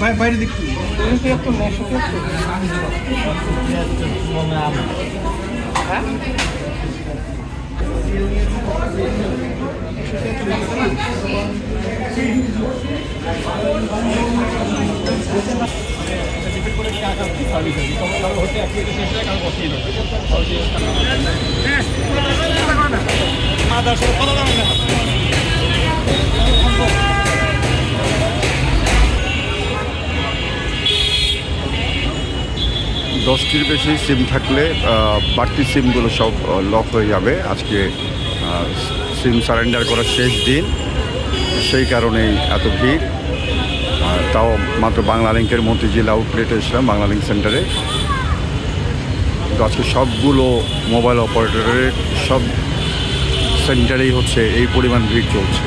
By- বাইরে দেখতে হ্যাঁ। দশটির বেশি সিম থাকলে বাড়তি সিমগুলো সব লক হয়ে যাবে। আজকে সিম সারেন্ডার করার শেষ দিন। সেই কারণেই এত ভিড়। তাও মাত্র বাংলা লিঙ্কের মন্ত্রীজিল আউটলেটে এসলাম বাংলা লিঙ্ক সেন্টারে আজকে সবগুলো মোবাইল অপারেটরের সব সেন্টারেই হচ্ছে, এই পরিমাণ ভিড় চলছে।